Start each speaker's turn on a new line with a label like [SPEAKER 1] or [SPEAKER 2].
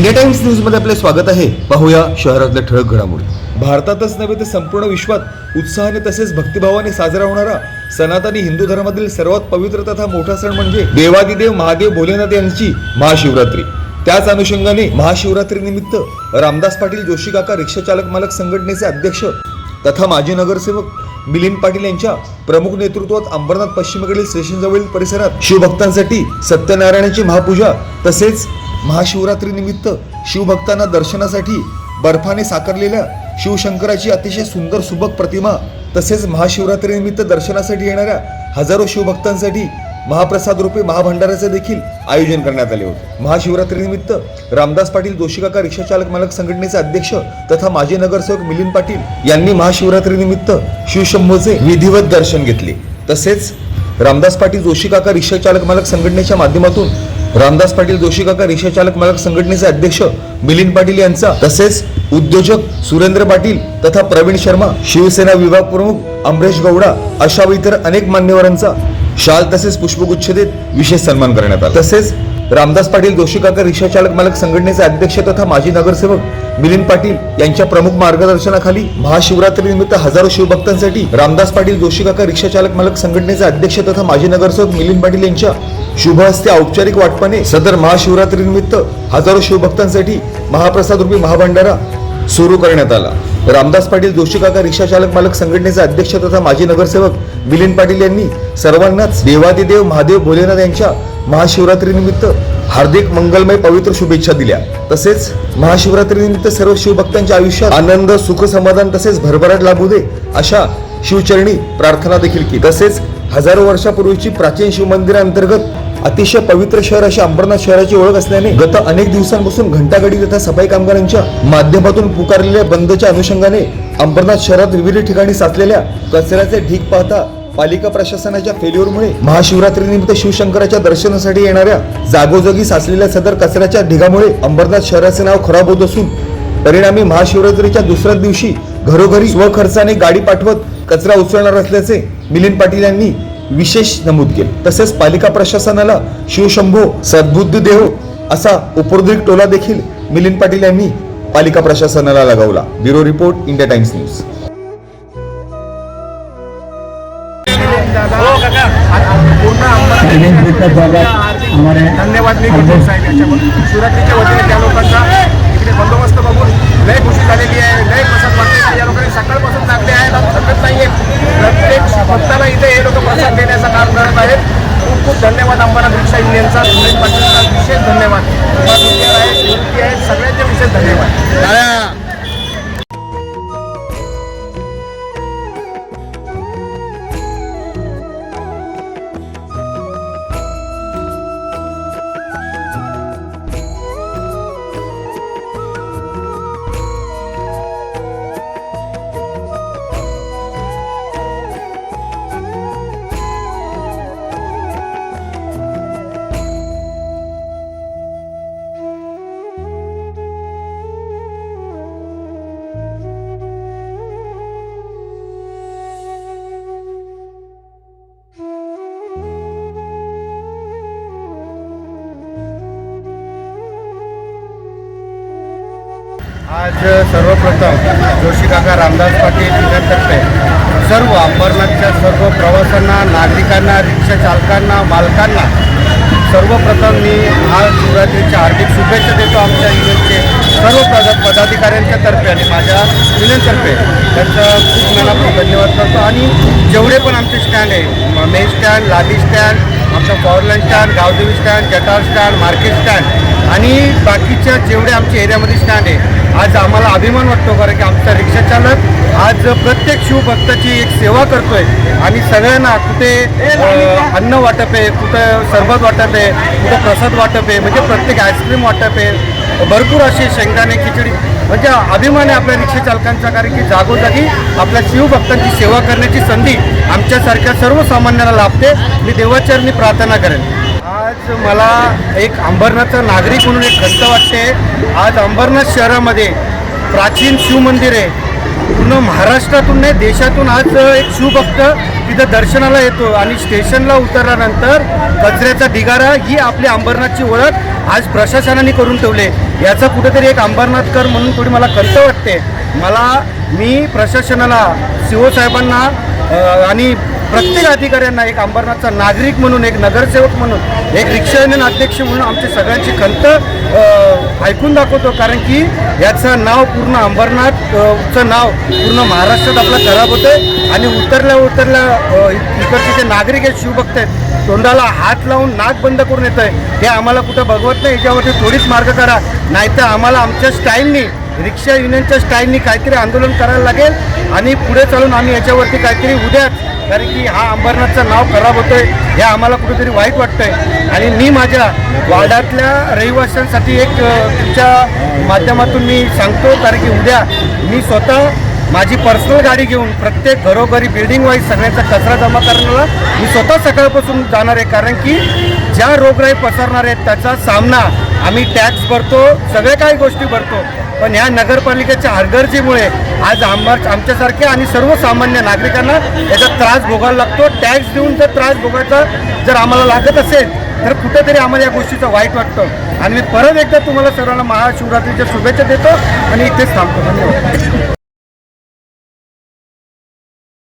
[SPEAKER 1] India times न्यूजमध्ये आपले स्वागत आहे. पाहूया शहरातल्या ठळक घडामोडी. भारतातच नव्हे तर संपूर्ण विश्वात उत्साहाने तसेच भक्तिभावाने साजरा होणारा सनातनी हिंदू धर्मातील सर्वात पवित्र तथा मोठा सण म्हणजे देवादिदेव महादेव भोलेनाथ यांची महाशिवरात्री. त्याच अनुषंगाने महाशिवरात्री निमित्त रामदास पाटील जोशी काका रिक्षा चालक मालक संघटनेचे अध्यक्ष तथा माजी नगरसेवक मिलिंद पाटील यांच्या प्रमुख नेतृत्वात अंबरनाथ पश्चिमेकडील स्टेशनजवळील परिसरात शिवभक्तांसाठी सत्यनारायणाची महापूजा तसेच महाशिवरात्रीनिमित्त शिवभक्तांना दर्शनासाठी बर्फाने साकारलेल्या शिवशंकराची अतिशय सुंदर सुबक प्रतिमा तसेच महाशिवरात्रीनिमित्त दर्शनासाठी येणाऱ्या हजारो शिवभक्तांसाठी महाप्रसाद रूपे महाभंडाराचे देखील आयोजन करण्यात आले होते. महाशिवरात्रीनिमित्त रामदास पाटील जोशीकाका रिक्षाचालक रिक्षा चालक मालक संघटनेचे अध्यक्ष तथा माजी नगरसेवक मिलिंद पाटील यांनी महाशिवरात्रीनिमित्त शिवशंभूचे विधिवत दर्शन घेतले. तसेच रामदास पाटील जोशी काका रिक्षा चालक मालक संघटनेच्या माध्यमातून रामदास पाटील जोशी काका रिक्षा चालक मालक संघटनेचे अध्यक्ष मिलिंद पाटील यांचा तसेच उद्योजक सुरेंद्र पाटील तथा प्रवीण शर्मा शिवसेना विभाग प्रमुख अमरेश गौडा अशा व इतर अनेक मान्यवरांचा शाल तसेच पुष्पगुच्छ देत विशेष सन्मान करण्यात आला. तसेच रामदास पाटील जोशी काका रिक्षा चालक मालक संघटनेचे अध्यक्ष तथा माजी नगरसेवक मिलिंद पाटील यांच्या प्रमुख मार्गदर्शनाखाली महाशिवरात्री निमित्त हजारो शिवभक्तांसाठी रामदास पाटील जोशी काका रिक्षा चालक मालक संघटनेचे अध्यक्ष तथा माजी नगरसेवक मिलिंद पाटील यांच्या शुभ हस्ते औपचारिक वाटपाने सदर महाशिवरात्री निमित्त हजारो शिवभक्तांसाठी महाप्रसाद रूपी महाभंडारा सुरू करण्यात आला. रामदास पाटील जोशीकाका रिक्षा चालक मालक संघटनेचे अध्यक्ष तथा माजी नगरसेवक मिलिंद पाटील यांनी सर्वांनाच देवादिदेव महादेव भोलेनाथ यांच्या महाशिवरात्रीनिमित्त हार्दिक मंगलमय पवित्र शुभेच्छा दिल्या. तसेच महाशिवरात्रीनिमित्त सर्व शिवभक्तांच्या आयुष्यात आनंद सुख समाधान तसेच भरभराट लाभू दे अशा शिवचरणी प्रार्थना देखील केली. तसेच हजारो वर्षापूर्वीची प्राचीन शिवमंदिरांतर्गत अतिशय पवित्र शहर अशा अंबरनाथ शहराची ओळख असल्याने गत अनेक दिवसांपासून घंटागडी तथा सफाई कामगारांच्या माध्यमातून पुकारलेल्या बंदच्या अनुषंगाने अंबरनाथ शहरात विविध ठिकाणी साचलेल्या कचऱ्याचे ढीक पाहता पालिका प्रशासनाच्या फेल्युअरमुळे महाशिवरात्रीनिमित्त शिवशंकराच्या दर्शनासाठी येणाऱ्या जागोजागी साचलेल्या सदर कचऱ्याच्या ढिगामुळे अंबरनाथ शहराचे नाव खराब होत असून परिणामी महाशिवरात्रीच्या दुसऱ्याच दिवशी घरोघरी स्वखर्चाने गाडी पाठवत कचरा उचलणार असल्याचे मिलिंद पाटील यांनी विशेष नमूद केले. तसेच पालिका प्रशासनाला शिवशंभो सद्बुद्धी देव असा उपरोधिक टोला देखील मिलिंद पाटील यांनी पालिका प्रशासनाला लगावला. Bureau report India Times news.
[SPEAKER 2] धन्यवाद वतीने त्या लोकांचा इकडे बंदोबस्त बघून लय खुशी झालेली आहे. लय प्रसाद वाटते. या लोकांनी सकाळपासून लागले नाही प्रत्येक भक्ताला इथे हे लोक प्रसाद देण्याचं काम करत आहेत. खूप खूप धन्यवाद अंबरनाथ रिक्षा युनियनचा सुरेश पाटीलचा विशेष धन्यवाद. आहे आहेत आहेत सगळ्यांचे विशेष धन्यवाद. आज सर्वप्रथम जोशी काका रामदास पाटील यांच्यातर्फे सर्व अंबरनाथच्या सर्व प्रवाशांना नागरिकांना रिक्षा चालकांना मालकांना सर्वप्रथम मी महाशिवरात्रीच्या हार्दिक शुभेच्छा देतो आमच्या इव्हेंटचे सर्व पद पदाधिकाऱ्यांच्या तर्फे आणि माझ्या युनियनतर्फे त्यांचं खूप मनापूर्वक धन्यवाद करतो. आणि जेवढे पण आमचे स्टँड आहे मेन स्टँड लादी स्टँड आमचं powerline stand Gavdevi stand Jatar stand market stand आणि बाकीच्या जेवढे आमच्या एरियामध्ये स्टँड आहे आज आम्हाला अभिमान वाटतो कारण की आमचा रिक्षा चालक आज प्रत्येक शिवभक्ताची एक सेवा करतोय. आणि सगळ्यांना कुठे अन्न वाटप आहे कुठं सरबत वाटप आहे कुठं प्रसाद वाटप आहे म्हणजे प्रत्येक आईस्क्रीम वाटप आहे. भरपूर असे शेंगदाणे खिचडी म्हणजे अभिमान आहे आपल्या रिक्षा चालकांचा कारण की जागोजागी आपल्या शिवभक्तांची सेवा करण्याची संधी आमच्यासारख्या सर्वसामान्यांना लाभते. मी देवाचरणी प्रार्थना करेन. आज मला एक अंबरनाथचा नागरिक म्हणून एक खंत वाटते. आज अंबरनाथ शहरामध्ये प्राचीन शिवमंदिर आहे. पूर्ण महाराष्ट्रातून नाही देशातून आज एक शिवभक्त तिथं दर्शनाला येतो आणि स्टेशनला उतरल्यानंतर कचऱ्याचा ढिगारा ही आपली अंबरनाथची ओळख आज प्रशासनाने करून ठेवले. याचा कुठेतरी एक अंबरनाथकर म्हणून थोडी मला खंत वाटते. मला मी प्रशासनाला सी साहेबांना आणि प्रत्येक अधिकाऱ्यांना एक अंबरनाथचा नागरिक म्हणून एक नगरसेवक म्हणून एक रिक्षा युनियन अध्यक्ष म्हणून आमची सगळ्यांची खंत ऐकून दाखवतो. कारण की याचं नाव पूर्ण अंबरनाथचं नाव पूर्ण महाराष्ट्रात आपलं खराब होतं आणि उतरल्या उतरल्या इकडचे जे नागरिक आहेत शिवभक्त आहेत तोंडाला हात लावून नाक बंद करून येत आहे हे आम्हाला कुठं बघवत नाही याच्यावरती थोडीच मार्ग करा नाहीतर आम्हाला आमच्या स्टाईलनी रिक्षा युनियनच्या स्टाईलनी काहीतरी आंदोलन करायला लागेल आणि पुढे चालून आम्ही याच्यावरती काहीतरी उद्याच कारण की हा अंबरनाथचं नाव खराब होतोय हे आम्हाला कुठेतरी वाईट वाटतंय. आणि मी माझ्या वार्डातल्या रहिवाशांसाठी एक तुमच्या माध्यमातून मी सांगतो कारण की उद्या मी स्वतः माझी पर्सनल गाडी घेऊन प्रत्येक घरोघरी बिल्डिंग वाईज सगळ्यांचा कचरा जमा करण्याला मी स्वतः सकाळपासून जाणार आहे. कारण की ज्या रोगराई पसरणार आहेत त्याचा सामना आम्ही टॅक्स भरतो सगळे काही गोष्टी भरतो. पण ह्या नगरपालिकेच्या हरगर्जीमुळे आज आंबर आमच्यासारखे आणि सर्वसामान्य नागरिकांना याचा त्रास भोगायला लागतो. टॅक्स देऊन जर त्रास भोगायचा जर आम्हाला लागत असेल तर कुठेतरी आम्हाला या गोष्टीचं वाईट वाटतं. आणि मी परत एकदा तुम्हाला सर्वांना महाशिवरात्रीच्या शुभेच्छा देतो आणि इथेच थांबतो. धन्यवाद.